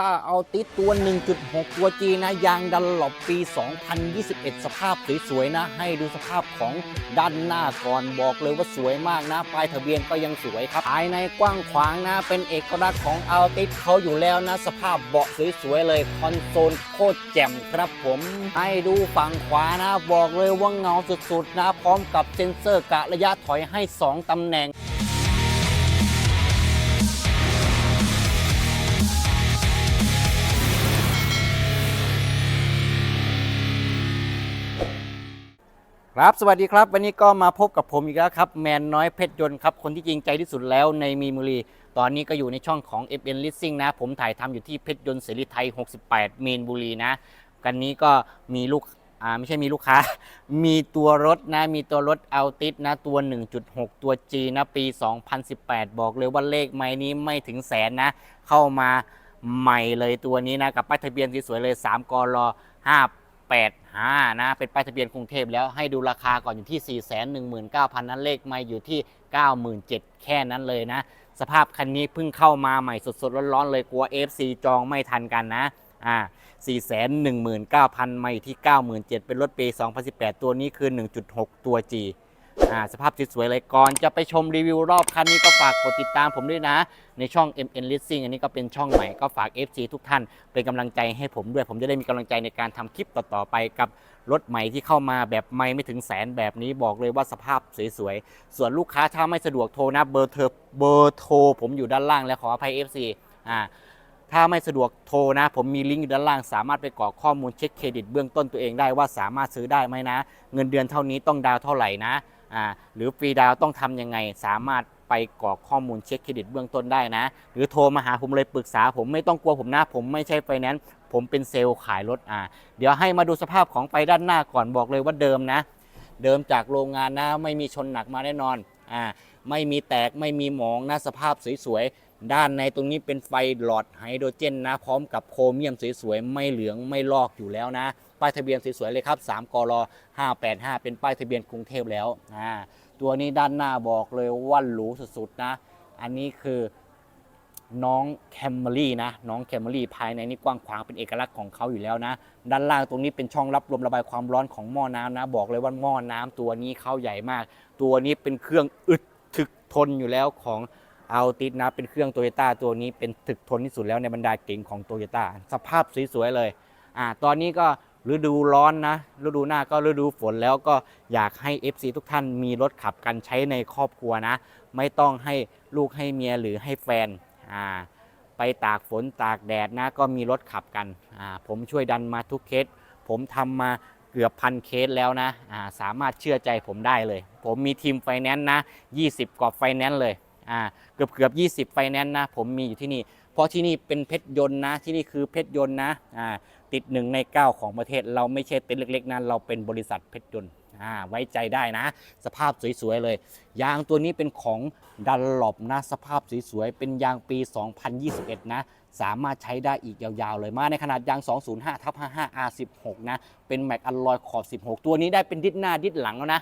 ต้าเอาติดตัว 1.6 ตัว G นะยางดันหลบปี 2021 สภาพสวยๆนะ ให้ดูสภาพของด้านหน้าก่อนบอกเลยว่าสวยมากนะป้ายทะเบียนก็ยังสวยครับภายในกว้างขวางนะ เป็นเอกลักษณ์ของเอาติดเขาอยู่แล้วนะ สภาพเบาะสวยๆเลย คอนโซลโคตรแจ่มครับผม ให้ดูฝั่งขวานะ บอกเลยว่าเงาสุดๆนะ พร้อมกับเซ็นเซอร์กะระยะถอยให้ 2ตำแหน่ง ครับสวัสดีครับ วันนี้ก็มาพบกับผมอีกแล้วครับ แมนน้อยเพชรยนต์ครับ คนที่จริงใจที่สุดแล้วในมีนบุรี ตอนนี้ก็อยู่ในช่องของ FN Leasing นะ ผมถ่ายทำอยู่ที่เพชรยนต์เสรีไทย 68มีนบุรีนะ กันนี้ก็มีลูกอ่าไม่ใช่มีลูกค้า มีตัวรถนะ มีตัวรถเอาติสนะ ตัว 1.6 ตัว G นะ ปี 2018 บอกเลยว่าเลขไม้นี้ไม่ถึงแสนนะ เข้ามาใหม่เลยตัวนี้นะ กับป้ายทะเบียนสวยๆเลย 3กร 85นะเป็นป้ายทะเบียนกรุงเทพแล้วให้ดูราคาก่อนอยู่ที่ 419,000 นั้นเลขไม่อยู่ที่ 97,000 แค่นั้นเลยนะ สภาพคันนี้เพิ่งเข้ามาใหม่สดๆร้อนๆเลยกลัว FC จองไม่ทันกันนะอ่า419,000 มาอยู่ที่ 97,000 เป็นรถปี 2018 ตัวนี้คือ 1.6 ตัว G อ่าสภาพสวยๆเลยก่อนจะไปชมรีวิวรอบคันนี้ก็ฝากกดติดตามผมด้วยนะ ในช่อง MN Leasing อันนี้ก็เป็นช่องใหม่ก็ฝาก FC ทุกท่านเป็นกำลังใจให้ผมด้วย ผมจะได้มีกำลังใจในการทำคลิปต่อๆไปกับรถใหม่ที่เข้ามาแบบไม่ไม่ถึงแสนแบบนี้บอกเลยว่าสภาพสวยๆ ส่วนลูกค้าถ้าไม่สะดวกโทรนะเบอร์เธอเบอร์โทรผมอยู่ด้านล่างแล้วขออภัย FC อ่าถ้าไม่สะดวกโทรนะ ผมมีลิงก์อยู่ด้านล่าง สามารถไปกรอกข้อมูลเช็คเครดิตเบื้องต้นตัวเองได้ว่าสามารถซื้อได้ไหมนะ เงินเดือนเท่านี้ต้องดาวเท่าไหร่นะ หรือฟรีดาวต้องทำยังไง สามารถไปกรอกข้อมูลเช็คเครดิตเบื้องต้นได้นะ หรือโทรมาหาผมเลยปรึกษา ผมไม่ต้องกลัวผมนะผมไม่ใช่ไฟแนนซ์ผมเป็นเซลล์ขายรถอ่าเดี๋ยวให้มาดูสภาพของไฟด้านหน้าก่อนบอกเลยว่าเดิมนะ เดิมจากโรงงานนะ ไม่มีชนหนักมาแน่นอนอ่าไม่มีแตกไม่มีหมองนะสภาพสวยๆด้านในตรงนี้เป็นไฟหลอดไฮโดรเจนนะ พร้อมกับโครเมียมสวยๆไม่เหลืองไม่ลอกอยู่แล้วนะ ป้ายทะเบียนสวยๆเลยครับ3กร585 เป็นป้ายทะเบียนกรุงเทพแล้วอ่าตัวนี้ด้านหน้าบอกเลยว่าหรูสุดๆนะ อันนี้คือน้องแคมเมอรี่นะน้องแคมเมอรี่ภายในนี่กว้างขวางเป็นเอกลักษณ์ของเขาอยู่แล้วนะ ด้านล่างตรงนี้เป็นช่องรับลมระบายความร้อนของหม้อน้ำนะ บอกเลยว่าหม้อน้ำตัวนี้เขาใหญ่มาก ตัวนี้เป็นเครื่องอึดถึกทนอยู่แล้วของเอาติดนะเป็นเครื่องโตโยต้าตัวนี้เป็นถึกทนที่สุดแล้วในบรรดาเก่งของโตโยต้าสภาพสวยๆเลยอ่าตอนนี้ก็ ฤดูร้อนนะฤดูหน้าก็ฤดูฝนแล้วก็อยากให้ FC ทุกท่านมีรถขับกันใช้ในครอบครัวนะ ไม่ต้องให้ลูกให้เมียหรือให้แฟนอ่าไปตากฝนตากแดดนะก็มีรถขับกันอ่าผมช่วยดันมาทุกเคส ผมทำมาเกือบพันเคสแล้วนะอ่าสามารถเชื่อใจผมได้เลย ผมมีทีมไฟแนนซ์นะ 20 กว่าไฟแนนซ์เลยอ่าเกือบเกือบ20 ไฟแนนซ์นะ ผมมีอยู่ที่นี่ เพราะที่นี่เป็นเพชรยนต์นะที่นี่คือเพชรยนต์นะอ่า ติดหนึ่งใน 9 ของประเทศ เราไม่ใช่เต็นท์เล็กๆนะเราเป็นบริษัทเพชรยนต์ไว้ใจได้นะ สภาพสวยๆเลย ยางตัวนี้เป็นของดันหลบนะสภาพสวยๆเป็นยางปี 2021 นะสามารถใช้ได้อีกยาวๆ เลยมาในขนาดยาง 205ทับ55 R16 นะ เป็นแม็กอลลอยขอบ 16 ตัวนี้ได้เป็นดิสหน้าดิสหลังแล้วนะ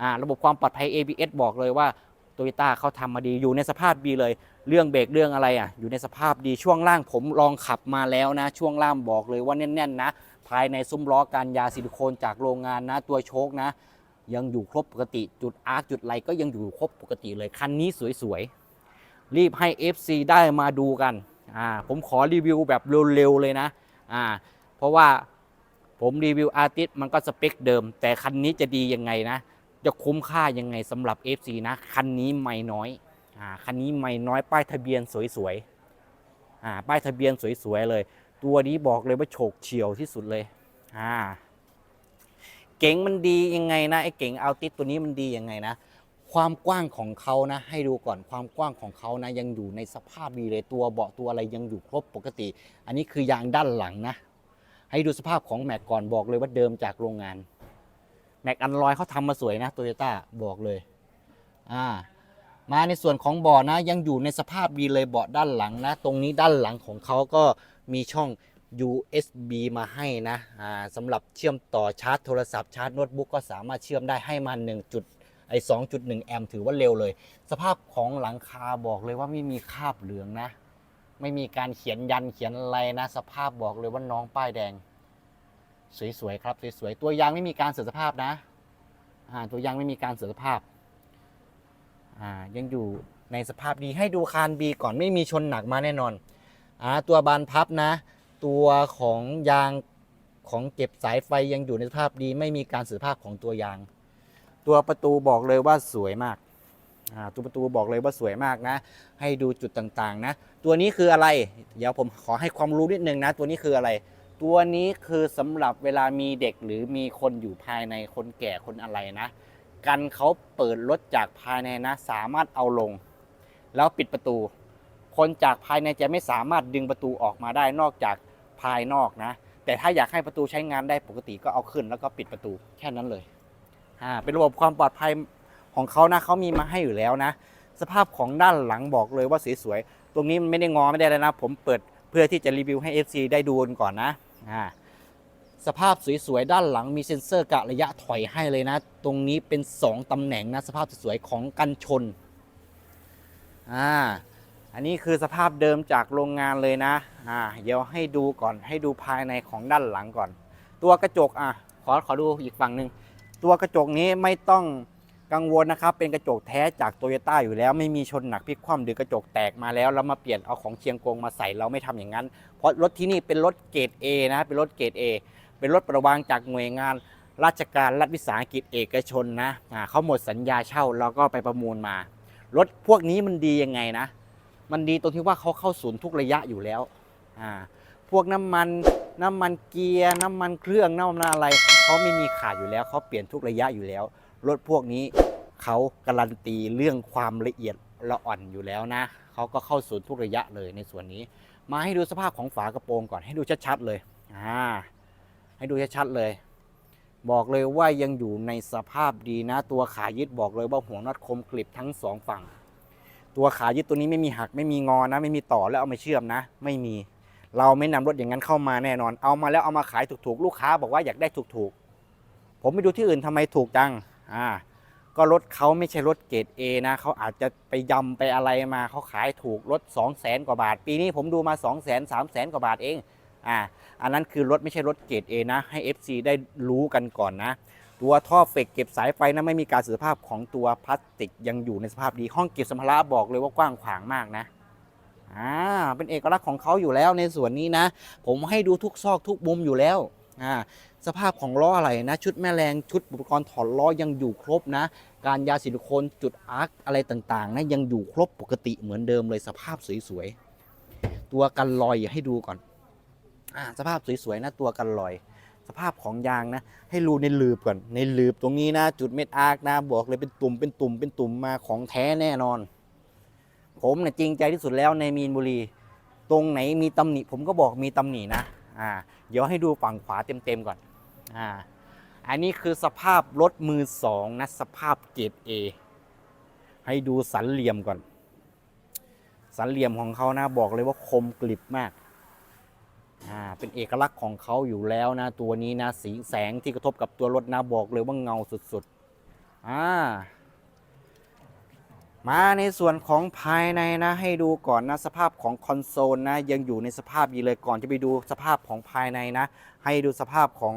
อ่าระบบความปลอดภัย ABS บอกเลยว่า โตโยต้าเขาทำมาดีอยู่ในสภาพดีเลย เรื่องเบรกเรื่องอะไรอะ อยู่ในสภาพดีช่วงล่างผมลองขับมาแล้วนะ ช่วงล่างบอกเลยว่าแน่นๆนะ ภายในซุ้มล้อการยาซิลิโคนจากโรงงานนะ ตัวโชคนะ ยังอยู่ครบปกติจุดอาร์คจุดอะไรก็ยังอยู่ครบปกติเลยคันนี้สวยๆ รีบให้ FC ได้มาดูกันอ่าผมขอรีวิวแบบเร็วๆเลยนะอ่าเพราะว่าผมรีวิวอาร์ติสมันก็สเปคเดิม แต่คันนี้จะดียังไงนะ จะคุ้มค่ายังไงสำหรับ FC นะคันนี้ไม่น้อยอ่าคันนี้ไม่น้อยป้ายทะเบียนสวยๆอ่าป้ายทะเบียนสวยๆเลย ตัวนี้บอกเลยว่าโฉกเฉียวที่สุดเลยอ่าเก๋งมันดียังไงนะไอ้เก๋งเอาติสตัวนี้มันดียังไงนะความกว้างของเขานะ ให้ดูก่อนความกว้างของเขานะ ยังอยู่ในสภาพดีเลยตัวเบาะตัวอะไรยังอยู่ครบปกติ อันนี้คือยางด้านหลังนะ ให้ดูสภาพของแม็กก่อนบอกเลยว่าเดิมจากโรงงาน แม็กอันลอยเขาทำมาสวยนะโตโยต้าบอกเลยอ่ามาในส่วนของเบาะนะ ยังอยู่ในสภาพดีเลยเบาะด้านหลังนะ ตรงนี้ด้านหลังของเขาก็มีช่อง USB มาให้นะอ่าสำหรับเชื่อมต่อชาร์จโทรศัพท์ชาร์จโน้ตบุ๊กก็สามารถเชื่อมได้ให้มา1จุดไอ้2.1 แอมป์ถือว่าเร็วเลย สภาพของหลังคาบอกเลยว่าไม่มีคราบเหลืองนะ ไม่มีการเขียนยันเขียนอะไรนะ สภาพบอกเลยว่าน้องป้ายแดง สวยๆครับสวยๆตัวยางไม่มีการเสื่อมสภาพนะตัวยางไม่มีการเสื่อมสภาพยังอยู่ในสภาพดีให้ดูคานบีก่อนไม่มีชนหนักมาแน่นอนอตัวบานพับนะ ตัวของยางของเก็บสายไฟยังอยู่ในสภาพดี ไม่มีการเสื่อมสภาพของตัวยาง ตัวประตูบอกเลยว่าสวยมากตัวประตูบอกเลยว่าสวยมากนะ ให้ดูจุดต่างๆนะ ตัวนี้คืออะไร เดี๋ยวผมขอให้ความรู้นิดนึงนะ ตัวนี้คืออะไร ตัวนี้คือสำหรับเวลามีเด็กหรือมีคนอยู่ภายในคนแก่คนอะไรนะ กันเขาเปิดรถจากภายในนะ สามารถเอาลง แล้วปิดประตู คนจากภายในจะไม่สามารถดึงประตูออกมาได้นอกจากภายนอกนะ แต่ถ้าอยากให้ประตูใช้งานได้ปกติก็เอาขึ้น แล้วก็ปิดประตูแค่นั้นเลยอ่าเป็นระบบความปลอดภัยของเขานะเขามีมาให้อยู่แล้วนะ สภาพของด้านหลังบอกเลยว่าสวยๆตรงนี้มันไม่ได้งอไม่ได้แล้วนะ ผมเปิดเพื่อที่จะรีวิวให้ FC ได้ดูก่อนนะ อ่าสภาพสวยๆด้านหลังมีเซ็นเซอร์กะระยะถอยให้เลยนะ ตรงนี้เป็น 2ตำแหน่งนะสภาพสวยๆของกันชนอ่าอันนี้คือสภาพเดิมจากโรงงานเลยนะอ่าเดี๋ยวให้ดูก่อนให้ดูภายในของด้านหลังก่อน ตัวกระจกอะขอขอดูอีกฝั่งหนึ่งตัวกระจกนี้ไม่ต้อง กังวลนะครับเป็นกระจกแท้จากโตโยต้าอยู่แล้วไม่มีชนหนักพลิกคว่ำหรือกระจกแตกมาแล้วแล้วมาเปลี่ยนเอาของเชียงกงมาใส่เราไม่ทำอย่างนั้น เพราะรถที่นี่เป็นรถเกรด A นะเป็นรถเกรด A เป็นรถประวางจากหน่วยงานราชการรัฐวิสาหกิจเอกชนนะเขาหมดสัญญาเช่าเราก็ไปประมูลมา รถพวกนี้มันดียังไงนะ มันดีตรงที่ว่าเขาเข้าศูนย์ทุกระยะอยู่แล้วอ่าพวกน้ำมันน้ำมันเกียร์น้ำมันเครื่องน้ำมันอะไรเขาไม่มีขาดอยู่แล้วเขาเปลี่ยนทุกระยะอยู่แล้ว รถพวกนี้เขาการันตีเรื่องความละเอียดละอ่อนอยู่แล้วนะเขาก็เข้าศูนย์ทุกระยะเลยในส่วนนี้ มาให้ดูสภาพของฝากระโปรงก่อนให้ดูชัดๆเลยอ่าให้ดูชัดๆเลย บอกเลยว่ายังอยู่ในสภาพดีนะ ตัวขายึดบอกเลยว่าหัวน็อตคมกริบทั้งสองฝั่ง ตัวขายึดตัวนี้ไม่มีหักไม่มีงอนะ ไม่มีต่อแล้วเอามาเชื่อมนะ ไม่มี เราไม่นำรถอย่างนั้นเข้ามาแน่นอน เอามาแล้วเอามาขายถูกๆ ลูกค้าบอกว่าอยากได้ถูกๆ ผมไปดูที่อื่นทำไมถูกจัง อ่าก็รถเขาไม่ใช่รถเกรด A นะเขาอาจจะไปยำไปอะไรมาเขาขายถูกรถ 2 0 0แสนกว่าบาท ปีนี้ผมดูมา 2 0 0แสน3 0 0แสนกว่าบาทเองอ่าอันนั้นคือรถไม่ใช่รถเกรด A นะ ให้ FC ได้รู้กันก่อนนะ ตัวท่อเฟกเก็บสายไฟนะไม่มีการเสื่อมสภาพของตัวพลาสติกยังอยู่ในสภาพดีห้องเก็บสัมภาระบอกเลยว่ากว้างขวางมากนะอ่าเป็นเอกลักษณ์ของเขาอยู่แล้วในส่วนนี้นะ ผมให้ดูทุกซอกทุกมุมอยู่แล้ว อ่าสภาพของล้ออะไรนะชุดแม่แรงชุดอุปกรณ์ถอดล้อยังอยู่ครบนะ การยาซิลิโคนจุดอาร์คอะไรต่างๆนะยังอยู่ครบปกติเหมือนเดิมเลยสภาพสวยๆตัวกันลอยอย่าให้ดูก่อนอ่าสภาพสวยๆนะตัวกันลอย สภาพของยางนะ ให้รูในลืบก่อนในลืบตรงนี้นะ จุดเม็ดอาร์คนะบอกเลยเป็นตุ่มเป็นตุ่มเป็นตุ่มมาของแท้แน่นอน ผมเนี่ยจริงใจที่สุดแล้วในมีนบุรี ตรงไหนมีตำหนิผมก็บอกมีตำหนินะ อ่าเดี๋ยวให้ดูฝั่งขวาเต็มๆก่อนอ่าอันนี้คือสภาพรถมือสองนะสภาพเกรด A ให้ดูสันเหลี่ยมก่อน สันเหลี่ยมของเขานะบอกเลยว่าคมกริบมากอ่าเป็นเอกลักษณ์ของเขาอยู่แล้วนะ ตัวนี้นะสีแสงที่กระทบกับตัวรถนะบอกเลยว่าเงาสุดๆอ่า มาในส่วนของภายในนะให้ดูก่อนนะสภาพของคอนโซลนะยังอยู่ในสภาพดีเลยก่อนจะไปดูสภาพของภายในนะ ให้ดูสภาพของ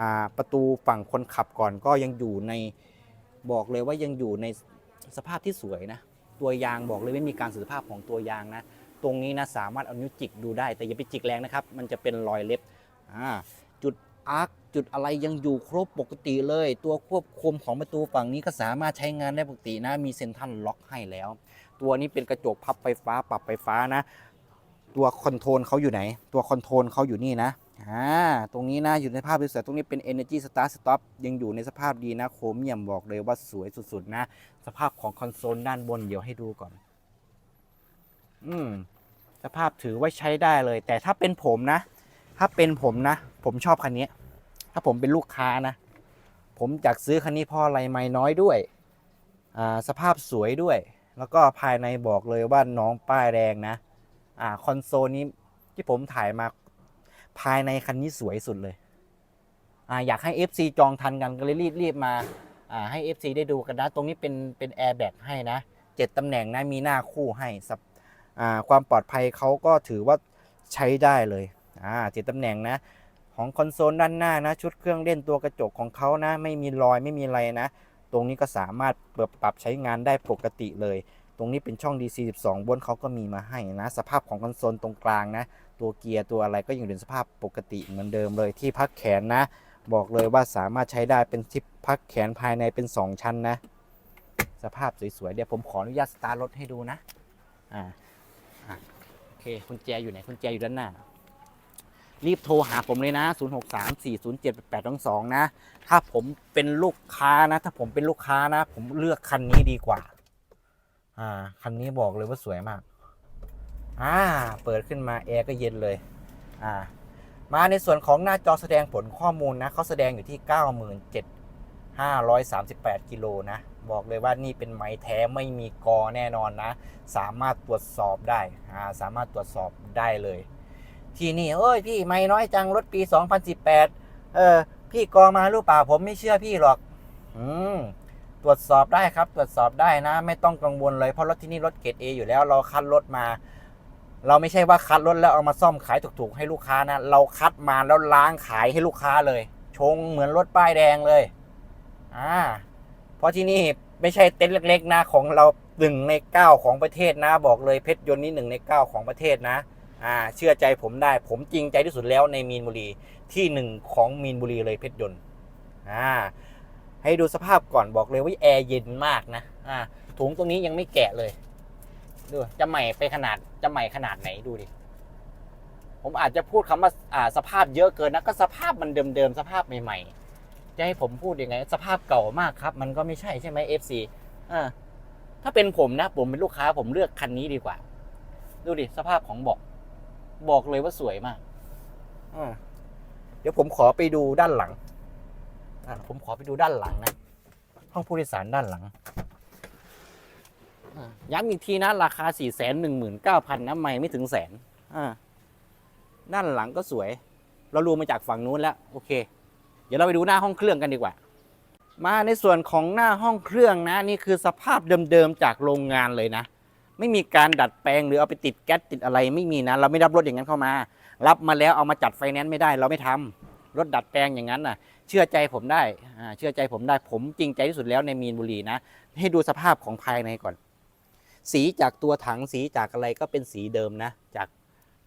อประตูฝั่งคนขับก่อนก็ยังอยู่ในบอกเลยว่ายังอยู่ในสภาพที่สวยนะ ตัวยางบอกเลยไม่มีการสื่อมสภาพของตัวยางนะ ตรงนี้นะสามารถเอานิ้วจิกดูได้แต่อย่าไปจิกแรงนะครับ มันจะเป็นรอยเล็บจุด อาร์คจุดอะไรยังอยู่ครบปกติเลย ตัวควบคุมของประตูฝั่งนี้ก็สามารถใช้งานได้ปกตินะ มีเซ็นทรัลล็อกให้แล้ว ตัวนี้เป็นกระจกพับไฟฟ้าปรับไฟฟ้านะ ตัวคอนโทรลเขาอยู่ไหน ตัวคอนโทรลเขาอยู่นี่นะอ่าตรงนี้นะอยู่ในภาพสวยๆตรงนี้เป็น Energy Start Stop ยังอยู่ในสภาพดีนะโครเมียมบอกเลยว่าสวยสุดๆนะ สภาพของคอนโซลด้านบนเดี๋ยวให้ดูก่อน อืมสภาพถือว่าใช้ได้เลย แต่ถ้าเป็นผมนะ ถ้าเป็นผมนะ ผมชอบคันนี้ ถ้าผมเป็นลูกค้านะ ผมอยากซื้อคันนี้เพราะอะไรไม่น้อยด้วยสภาพสวยด้วย แล้วก็ภายในบอกเลยว่าน้องป้ายแดงนะอ่าคอนโซลนี้ที่ผมถ่ายมาภายในคันนี้สวยสุดเลยอ่าอยากให้ FC จองทันกันก็เลยรีบรีบมาอ่าให้ FC ได้ดูกันนะ ตรงนี้เป็นเป็นแอร์แบ็กให้นะเจ็ดตำแหน่งนะมีหน้าคู่ให้สับอ่าความปลอดภัยเขาก็ถือว่าใช้ได้เลย อ่าเจ็ดตำแหน่งนะ ของคอนโซลด้านหน้านะ ชุดเครื่องเล่นตัวกระจกของเขานะ ไม่มีรอยไม่มีอะไรนะ ตรงนี้ก็สามารถเปิดปรับใช้งานได้ปกติเลย ตรงนี้เป็นช่อง DC 12บนเขาก็มีมาให้นะ สภาพของคอนโซลตรงกลางนะ ตัวเกียร์ตัวอะไรก็ยังอยู่ในสภาพปกติเหมือนเดิมเลยที่พักแขนนะ บอกเลยว่าสามารถใช้ได้เป็นที่พักแขนภายในเป็น 2 ชั้นนะ สภาพสวยๆเดี๋ยวผมขออนุญาตสตาร์ทรถให้ดูนะอ่าอะโอเคคุณแจอยู่ไหนคุณแจอยู่ด้านหน้า รีบโทรหาผมเลยนะ 0634078822 นะ ถ้าผมเป็นลูกค้านะ ถ้าผมเป็นลูกค้านะ ผมเลือกคันนี้ดีกว่า อ่า คันนี้บอกเลยว่าสวยมาก อ่า เปิดขึ้นมาแอร์ก็เย็นเลย อ่า มาในส่วนของหน้าจอแสดงผลข้อมูลนะ เขาแสดงอยู่ที่ 97,538 กิโลนะ บอกเลยว่านี่เป็นไม้แท้ไม่มีกอแน่นอนนะ สามารถตรวจสอบได้ อ่า สามารถตรวจสอบได้เลย ที่นี่เอ้ยพี่ไม่น้อยจังรถปี 2018 เออพี่กอมาหรือเปล่าผมไม่เชื่อพี่หรอก อืมตรวจสอบได้ครับ ตรวจสอบได้นะ ไม่ต้องกังวลเลยเพราะรถที่นี่รถเกรดเออยู่แล้วเราคัดรถมา เราไม่ใช่ว่าคัดรถแล้วเอามาซ่อมขายถูกๆให้ลูกค้านะเราคัดมาแล้วล้างขายให้ลูกค้าเลย ชงเหมือนรถป้ายแดงเลยอ่าเพราะที่นี่ไม่ใช่เต็นท์เล็กๆนะของเราหนึ่งในเก้าของประเทศนะ บอกเลยเพชรยนต์นี่หนึ่งในเก้าของประเทศนะ อ่าเชื่อใจผมได้ ผมจริงใจที่สุดแล้วในมีนบุรีที่หนึ่งของมีนบุรีเลยเพชรยนต์อ่าให้ดูสภาพก่อนบอกเลยว่าแอร์เย็นมากนะอ่าถุงตรงนี้ยังไม่แกะเลยดูจะใหม่ไปขนาดจะใหม่ขนาดไหนดูดิผมอาจจะพูดคำว่าอ่าสภาพเยอะเกินนะก็สภาพมันเดิมๆสภาพใหม่ๆจะให้ผมพูดยังไง สภาพเก่ามากครับ มันก็ไม่ใช่ใช่ไหม FC อ่าถ้าเป็นผมนะ ผมเป็นลูกค้าผมเลือกคันนี้ดีกว่า ดูดิสภาพของเบอก บอกเลยว่าสวยมาก อ่าเดี๋ยวผมขอไปดูด้านหลังอ่าผมขอไปดูด้านหลังนะ ห้องผู้โดยสารด้านหลังอ่าย้ำอีกทีนะ ราคา 4 1 9 0 0 0นะไม่ไม่ถึงแสนอ่าด้านหลังก็สวย เรารู้มาจากฝั่งนู้นแล้ว โอเค เดี๋ยวเราไปดูหน้าห้องเครื่องกันดีกว่า มาในส่วนของหน้าห้องเครื่องนะ นี่คือสภาพเดิมๆจากโรงงานเลยนะ ไม่มีการดัดแปลงหรือเอาไปติดแก๊สติดอะไรไม่มีนะเราไม่รับรถอย่างนั้นเข้ามา รับมาแล้วเอามาจัดไฟแนนซ์ไม่ได้ เราไม่ทำรถดัดแปลงอย่างนั้นน่ะ เชื่อใจผมได้อ่าเชื่อใจผมได้ผมจริงใจที่สุดแล้วในมีนบุรีนะ ให้ดูสภาพของภายในก่อน สีจากตัวถังสีจากอะไรก็เป็นสีเดิมนะ จาก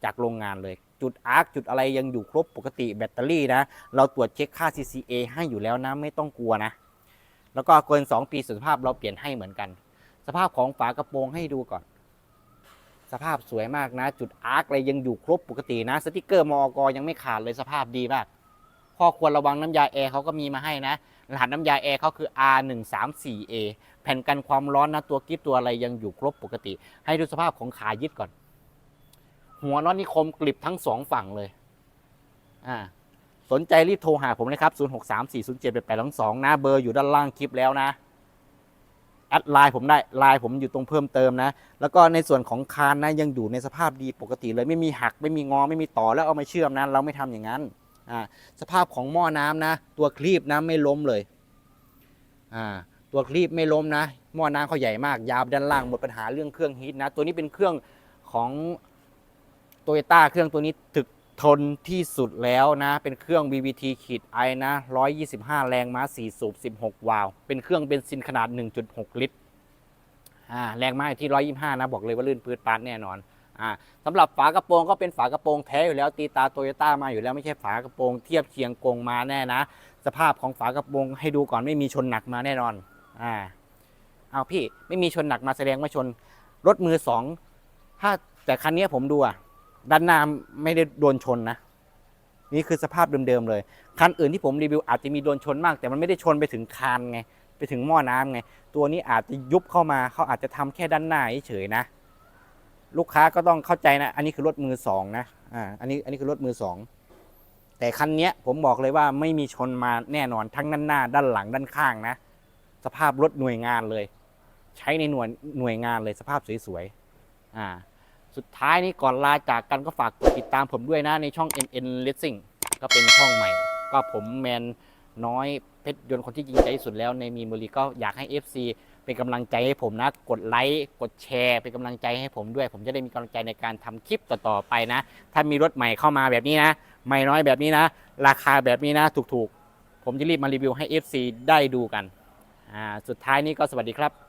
จากโรงงานเลย จุดอาร์คจุดอะไรยังอยู่ครบปกติแบตเตอรี่นะ เราตรวจเช็คค่า CCA ให้อยู่แล้วนะไม่ต้องกลัวนะ แล้วก็เกิน 2 ปีสุขภาพเราเปลี่ยนให้เหมือนกัน สภาพของฝากระโปรงให้ดูก่อน สภาพสวยมากนะ จุดอาร์คอะไรยังอยู่ครบปกตินะ สติกเกอร์มอกยังไม่ขาดเลยสภาพดีมากข้อควรระวังน้ำยาแอร์เขาก็มีมาให้นะ รหัสน้ำยาแอร์เขาคือ R134A แผ่นกันความร้อนนะ ตัวกิฟตัวอะไรยังอยู่ครบปกติ ให้ดูสภาพของขายึดก่อน หัวน็อตนี่คมกริบทั้งสองฝั่งเลย อ่า สนใจรีบโทรหาผมนะครับ 0634078822 นะ เบอร์อยู่ด้านล่างคลิปแล้วนะ แอดไลน์ผมได้ไลน์ผมอยู่ตรงเพิ่มเติมนะ แล้วก็ในส่วนของคานนะยังอยู่ในสภาพดีปกติเลยไม่มีหักไม่มีงอไม่มีต่อแล้วเอามาเชื่อมนะเราไม่ทำอย่างนั้นอ่าสภาพของหม้อน้ำนะ ตัวคลีบนะไม่ล้มเลยอ่าตัวคลีบไม่ล้มนะ หม้อน้ำเขาใหญ่มาก ยาวด้านล่างหมดปัญหาเรื่องเครื่องฮีทนะ ตัวนี้เป็นเครื่องของโตโยต้าเครื่องตัวนี้ถึก ทนที่สุดแล้วนะ เป็นเครื่อง VVT ขีดไอนะ 125 แรงม้า 4 สูบ 16 วาล์วเป็นเครื่องเบนซินขนาด 1.6 ลิตรอ่าแรงม้าอยู่ที่ 125 นะ บอกเลยว่าลื่นปืดปานแน่นอนอ่าสำหรับฝากระโปรงก็เป็นฝากระโปรงแท้อยู่แล้วตีตาโตโยต้ามาอยู่แล้วไม่ใช่ฝากระโปรงเทียบเคียงกงมาแน่นะ สภาพของฝากระโปรงให้ดูก่อนไม่มีชนหนักมาแน่นอนอ่าเอาพี่ไม่มีชนหนักมาแสดงว่าชนรถมือสองถ้าแต่คันนี้ผมดูอะ ด้านหน้าไม่ได้โดนชนนะ นี่คือสภาพเดิมๆเลย คันอื่นที่ผมรีวิวอาจจะมีโดนชนมาก แต่มันไม่ได้ชนไปถึงคานไง ไปถึงหม้อน้ำไง ตัวนี้อาจจะยุบเข้ามาเขาอาจจะทำแค่ด้านหน้าเฉยๆนะ ลูกค้าก็ต้องเข้าใจนะ อันนี้คือรถมือสองนะ อ่า อันนี้ อันนี้คือรถมือสอง แต่คันเนี้ยผมบอกเลยว่าไม่มีชนมาแน่นอนทั้งด้านหน้า ด้านหลัง ด้านข้างนะ สภาพรถหน่วยงานเลย ใช้ในหน่วยหน่วยงานเลยสภาพสวยๆ อ่า สุดท้ายนี้ก่อนลาจากกันก็ฝากกดติดตามผมด้วยนะในช่อง NN Racing ก็เป็นช่องใหม่ ก็ผมแมนน้อยเพชรยนต์คนที่ยิงใจที่สุดแล้วในมีนบุรีก็อยากให้ FC เป็นกำลังใจให้ผมนะ กดไลค์กดแชร์ เป็นกำลังใจให้ผมด้วย ผมจะได้มีกำลังใจในการทำคลิปต่อๆไปนะ ถ้ามีรถใหม่เข้ามาแบบนี้นะใหม่น้อยแบบนี้นะ ราคาแบบนี้นะ ถูกๆ ผมจะรีบมารีวิวให้ FC ได้ดูกันอ่าสุดท้ายนี้ก็สวัสดีครับ